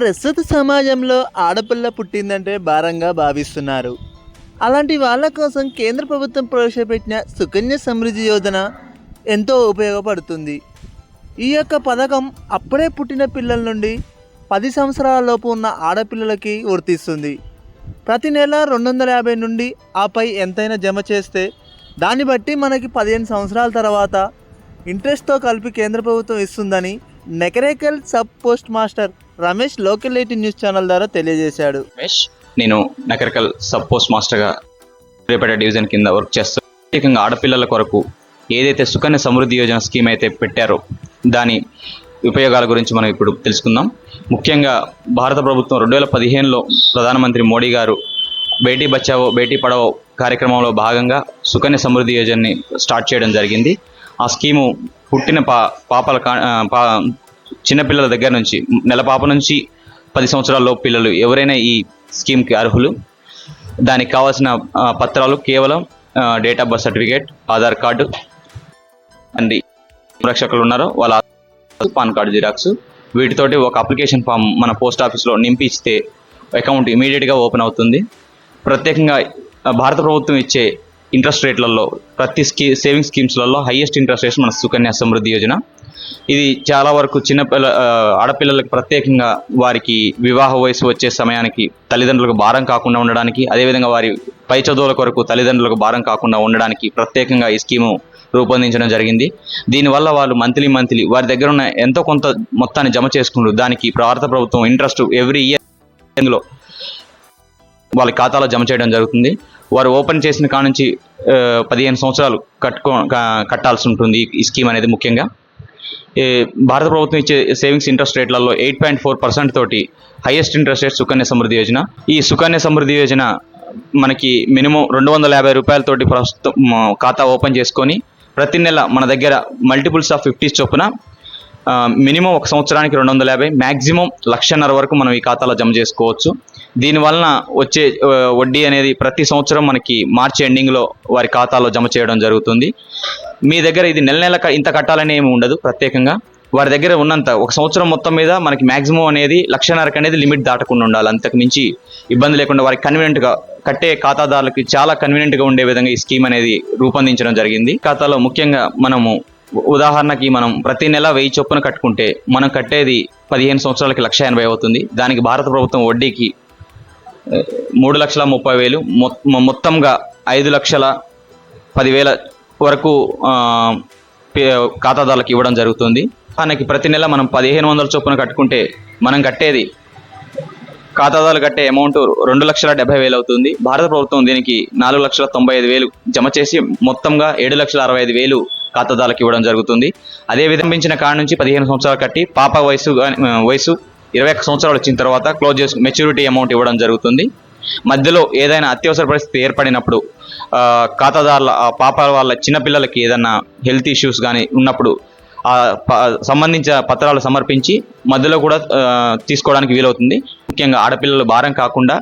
ప్రస్తుత సమాజంలో ఆడపిల్ల పుట్టిందంటే భారంగా భావిస్తున్నారు. అలాంటి వాళ్ళ కోసం కేంద్ర ప్రభుత్వం ప్రవేశపెట్టిన సుకన్య సమృద్ధి యోజన ఎంతో ఉపయోగపడుతుంది. ఈ యొక్క పథకం అప్పుడే పుట్టిన పిల్లల నుండి పది సంవత్సరాల లోపు ఉన్న ఆడపిల్లలకి వర్తిస్తుంది. ప్రతి నెల రెండు వందల యాభై నుండి ఆపై ఎంతైనా జమ చేస్తే దాన్ని బట్టి మనకి పదిహేను సంవత్సరాల తర్వాత ఇంట్రెస్ట్తో కలిపి కేంద్ర ప్రభుత్వం ఇస్తుందని Nakrekal sub post master Ramesh local eighty news channel ద్వారా తెలియజేశాడు. రమేష్ నేను నకరికల్ సబ్ పోస్ట్ మాస్టర్గా రేపేట డివిజన్ కింద వర్క్ చేస్తూ ప్రత్యేకంగా ఆడపిల్లల కొరకు ఏదైతే సుకన్య సమృద్ధి యోజన స్కీమ్ అయితే పెట్టారో దాని ఉపయోగాల గురించి మనం ఇప్పుడు తెలుసుకుందాం. ముఖ్యంగా భారత ప్రభుత్వం రెండు వేల పదిహేనులో ప్రధానమంత్రి మోడీ గారు బేటీ బచావో బేటీ పడావో కార్యక్రమంలో భాగంగా సుకన్య సమృద్ధి యోజనని స్టార్ట్ చేయడం జరిగింది. ఆ స్కీము పుట్టిన పా పాపల కా- పా చిన్నపిల్లల దగ్గర నుంచి నెల పాప నుంచి పది సంవత్సరాల్లో పిల్లలు ఎవరైనా ఈ స్కీమ్కి అర్హులు? దానికి కావాల్సిన పత్రాలు కేవలం date of birth certificate Aadhaar card and. రక్షకులు ఉన్నారో వాళ్ళ పాన్ కార్డు జిరాక్స్ వీటితోటి ఒక అప్లికేషన్ ఫామ్ మన పోస్ట్ ఆఫీస్లో నింపి ఇస్తే అకౌంట్ ఇమీడియట్గా ఓపెన్ అవుతుంది. ప్రత్యేకంగా భారత ప్రభుత్వం ఇచ్చే ఇంట్రెస్ట్ రేట్లలో ప్రతి స్కీ సేవింగ్ స్కీమ్స్లలో హైయెస్ట్ ఇంట్రెస్ట్ రేట్స్ మన సుకన్య సమృద్ధి యోజన. ఇది చాలా వరకు చిన్నపిల్ల ఆడపిల్లలకు ప్రత్యేకంగా వారికి వివాహ వయసు వచ్చే సమయానికి తల్లిదండ్రులకు భారం కాకుండా ఉండడానికి అదేవిధంగా వారి పై చదువుల కొరకు తల్లిదండ్రులకు భారం కాకుండా ఉండడానికి ప్రత్యేకంగా ఈ స్కీము రూపొందించడం జరిగింది. దీనివల్ల వాళ్ళు మంత్లీ మంత్లీ వారి దగ్గర ఉన్న ఎంతో కొంత మొత్తాన్ని జమ చేసుకుంటారు దానికి భారత ప్రభుత్వం ఇంట్రెస్ట్ ఎవ్రీ ఇయర్ ఇందులో వాళ్ళ ఖాతాలో జమ చేయడం జరుగుతుంది. వారు ఓపెన్ చేసిన కాడ నుంచి పదిహేను సంవత్సరాలు కట్టుకో కట్టాల్సి ఉంటుంది ఈ స్కీమ్ అనేది ముఖ్యంగా. ఈ భారత ప్రభుత్వం ఇచ్చే సేవింగ్స్ ఇంట్రెస్ట్ రేట్లలో ఎయిట్ పాయింట్ ఫోర్ పర్సెంట్ తోటి highest interest rate Sukanya Samriddhi Yojana. ఈ సుకన్య సమృద్ధి యోజన మనకి మినిమం రెండు వందల యాభై రూపాయలతోటి ప్రస్తుతం ఖాతా ఓపెన్ చేసుకొని ప్రతి నెల మన దగ్గర మల్టిపుల్స్ ఆఫ్ ఫిఫ్టీస్ చొప్పున మినిమం ఒక సంవత్సరానికి రెండు వందల యాభై మ్యాక్సిమం లక్షన్నర వరకు మనం ఈ ఖాతాలో జమ చేసుకోవచ్చు. దీనివలన వచ్చే వడ్డీ అనేది ప్రతి సంవత్సరం మనకి మార్చి ఎండింగ్లో వారి ఖాతాలో జమ చేయడం జరుగుతుంది. మీ దగ్గర ఇది నెల నెల ఇంత కట్టాలని ఏమి ఉండదు ప్రత్యేకంగా. వారి దగ్గర ఉన్నంత ఒక సంవత్సరం మొత్తం మీద మనకి మ్యాక్సిమం అనేది లక్షన్నరకు అనేది లిమిట్ దాటకుండా ఉండాలి. అంతకు మించి ఇబ్బంది లేకుండా వారికి కన్వీనియంట్గా కట్టే ఖాతాదారులకి చాలా కన్వీనియంట్గా ఉండే విధంగా ఈ స్కీమ్ అనేది రూపొందించడం జరిగింది. ఖాతాలో ముఖ్యంగా మనము ఉదాహరణకి మనం ప్రతి నెల వెయ్యి చొప్పున కట్టుకుంటే మనం కట్టేది పదిహేను సంవత్సరాలకి లక్ష ఎనభై అవుతుంది. దానికి భారత ప్రభుత్వం వడ్డీకి మూడు లక్షల ముప్పై వేలు మొ- మొత్తంగా ఐదు లక్షల పదివేల వరకు పే- ఖాతాదారులకు ఇవ్వడం జరుగుతుంది. మనకి ప్రతి నెల మనం పదిహేను వందల చొప్పున కట్టుకుంటే మనం కట్టేది ఖాతాదారులు కట్టే అమౌంట్ రెండు లక్షల డెబ్బై వేలు అవుతుంది. భారత ప్రభుత్వం దీనికి నాలుగు లక్షల తొంభై ఐదు వేలు జమ చేసి మొత్తంగా ఏడు లక్షల అరవై ఐదు వేలు ఖాతాదారులకు ఇవ్వడం జరుగుతుంది. అదే విధంపించిన కాడ నుంచి పదిహేను సంవత్సరాలు కట్టి పాప వయసు వయసు ఇరవై ఒక్క సంవత్సరాలు వచ్చిన తర్వాత క్లోజ్ చేసి మెచ్యూరిటీ అమౌంట్ ఇవ్వడం జరుగుతుంది. మధ్యలో ఏదైనా అత్యవసర పరిస్థితి ఏర్పడినప్పుడు ఖాతాదారుల పాప వాళ్ళ చిన్నపిల్లలకి ఏదైనా హెల్త్ ఇష్యూస్ కానీ ఉన్నప్పుడు సంబంధించిన పత్రాలు సమర్పించి మధ్యలో కూడా తీసుకోవడానికి వీలవుతుంది. ముఖ్యంగా ఆడపిల్లలు భారం కాకుండా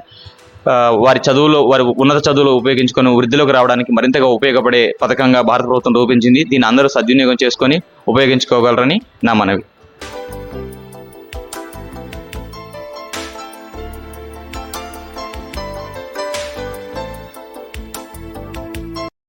వారి చదువులో వారి ఉన్నత చదువులు ఉపయోగించుకొని వృద్ధిలోకి రావడానికి మరింతగా ఉపయోగపడే పథకంగా భారత ప్రభుత్వం రూపొందించింది. దీన్ని అందరూ సద్వినియోగం చేసుకొని ఉపయోగించుకోగలరని నా మనవి.